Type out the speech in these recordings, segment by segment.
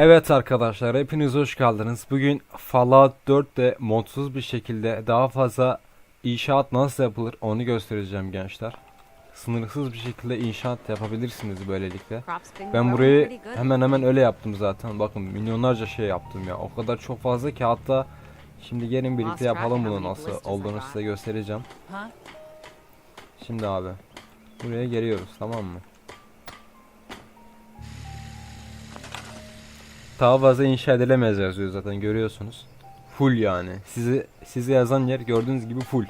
Evet arkadaşlar hepiniz hoş geldiniz. Bugün Fallout 4'te modsuz bir şekilde daha fazla inşaat nasıl yapılır onu göstereceğim gençler. Sınırsız bir şekilde inşaat yapabilirsiniz böylelikle. Ben burayı hemen hemen öyle yaptım zaten. Bakın milyonlarca şey yaptım ya. O kadar çok fazla ki hatta şimdi gelin birlikte yapalım bunu nasıl olduğunu size göstereceğim. Şimdi abi buraya geliyoruz tamam mı? Daha fazla inşa edilemez yazıyor zaten görüyorsunuz. Full yani. Sizi sizi yazan yer gördüğünüz gibi full.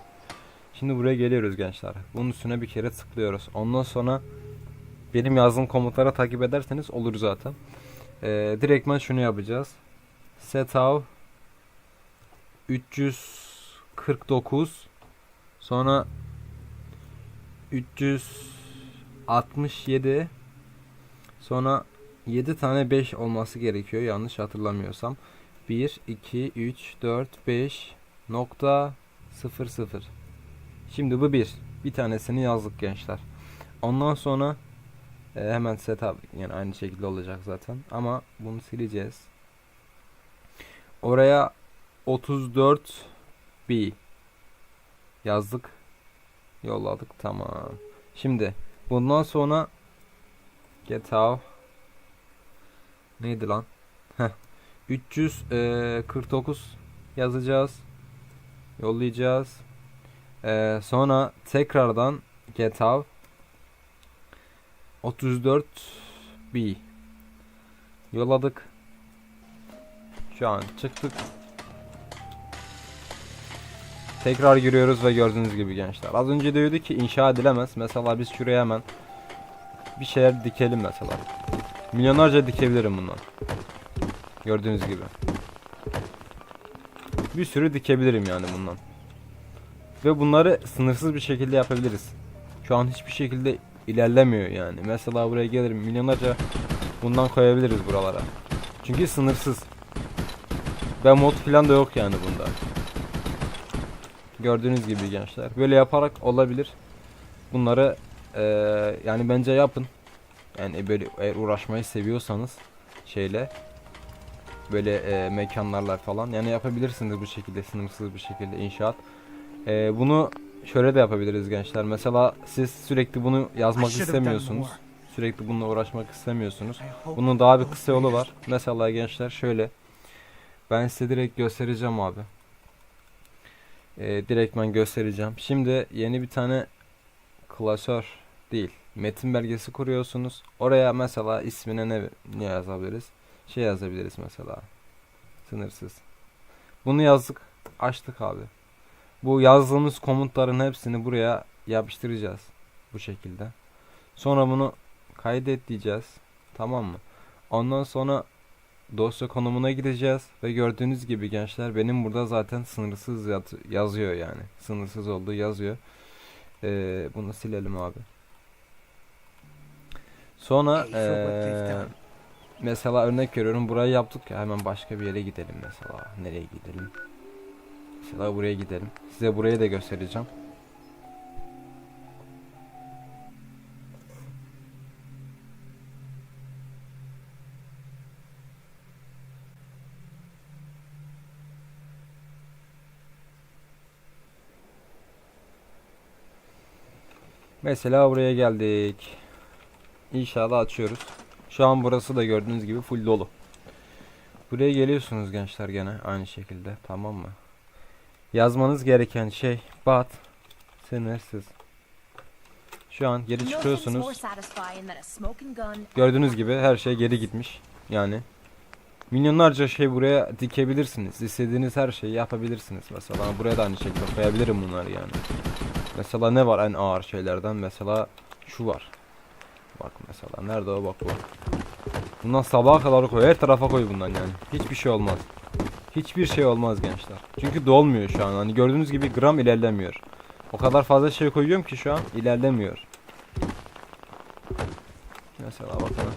Şimdi buraya geliyoruz gençler. Bunun üstüne bir kere tıklıyoruz. Ondan sonra benim yazdığım komutlara takip ederseniz olur zaten. Ee, direktmen şunu yapacağız. Setav 349 sonra 367 sonra 7 tane 5 olması gerekiyor yanlış hatırlamıyorsam. 1 2 3 4 5 nokta 0 0. Şimdi bu bir. Bir tanesini yazdık gençler. Ondan sonra e, hemen setup yani aynı şekilde olacak zaten ama bunu sileceğiz. Oraya 34 B yazdık. Yolladık tamam. Şimdi bundan sonra get out neydi lan? Heh. 349 yazacağız. Yollayacağız. Ee, sonra tekrardan get out 34 B yolladık. Şu an çıktık. Tekrar giriyoruz ve gördüğünüz gibi gençler. Az önce diyordu ki inşa edilemez. Mesela biz şuraya hemen bir şeyler dikelim mesela. Milyonlarca dikebilirim bundan. Gördüğünüz gibi. Bir sürü dikebilirim yani bundan. Ve bunları sınırsız bir şekilde yapabiliriz. Şu an hiçbir şekilde ilerlemiyor yani. Mesela buraya gelirim milyonlarca bundan koyabiliriz buralara. Çünkü sınırsız. Ve mod falan da yok yani bunda. Gördüğünüz gibi gençler. Böyle yaparak olabilir. Bunları eee, yani bence yapın. Yani böyle eğer uğraşmayı seviyorsanız şeyle böyle eee, mekanlarla falan yani yapabilirsiniz bu şekilde sınırsız bir şekilde inşaat. Eee, bunu şöyle de yapabiliriz gençler. Mesela siz sürekli bunu yazmak istemiyorsunuz. Sürekli bununla uğraşmak istemiyorsunuz. Bunun daha bir kısa yolu var. Mesela gençler şöyle. Ben size direkt göstereceğim abi. Ee, direkt ben göstereceğim. Şimdi yeni bir tane klasör değil. Metin belgesi kuruyorsunuz. Oraya mesela ismine ne, ne yazabiliriz? Şey yazabiliriz mesela. Sınırsız. Bunu yazdık. Açtık abi. Bu yazdığımız komutların hepsini buraya yapıştıracağız. Bu şekilde. Sonra bunu kaydet diyeceğiz. Tamam mı? Ondan sonra dosya konumuna gideceğiz ve gördüğünüz gibi gençler benim burada zaten sınırsız yazıyor yani. Sınırsız olduğu yazıyor. Ee, bunu silelim abi. Sonra ee, mesela örnek veriyorum burayı yaptık ya hemen başka bir yere gidelim mesela. Nereye gidelim? Mesela buraya gidelim. Size burayı da göstereceğim. Mesela buraya geldik. İnşallah açıyoruz. Şu an burası da gördüğünüz gibi full dolu. Buraya geliyorsunuz gençler gene aynı şekilde tamam mı? Yazmanız gereken şey bat sınırsız. Şu an geri çıkıyorsunuz. Gördüğünüz gibi her şey geri gitmiş. Yani milyonlarca şey buraya dikebilirsiniz. İstediğiniz her şeyi yapabilirsiniz. Mesela buraya da aynı şekilde koyabilirim bunları yani. Mesela ne var en ağır şeylerden? Mesela şu var. Bak mesela nerede o bak bu. Bundan sabaha kadar koy. Her tarafa koy bundan yani. Hiçbir şey olmaz. Hiçbir şey olmaz gençler. Çünkü dolmuyor şu an. Hani gördüğünüz gibi gram ilerlemiyor. O kadar fazla şey koyuyorum ki şu an ilerlemiyor. Mesela bakalım.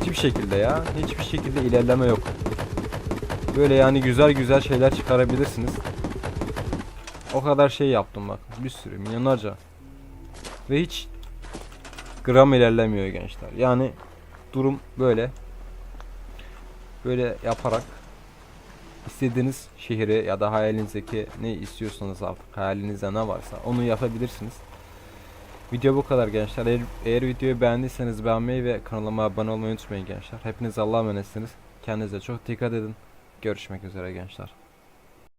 Hiçbir şekilde ya. Hiçbir şekilde ilerleme yok. Böyle yani güzel güzel şeyler çıkarabilirsiniz. O kadar şey yaptım bak. Bir sürü milyonlarca. Ve hiç gram ilerlemiyor gençler. Yani durum böyle. Böyle yaparak istediğiniz şehri ya da hayalinizdeki ne istiyorsanız artık hayalinizde ne varsa onu yapabilirsiniz. Video bu kadar gençler. Eğer, eğer videoyu beğendiyseniz beğenmeyi ve kanalıma abone olmayı unutmayın gençler. Hepiniz Allah'a emanetsiniz. Kendinize çok dikkat edin. Görüşmek üzere gençler.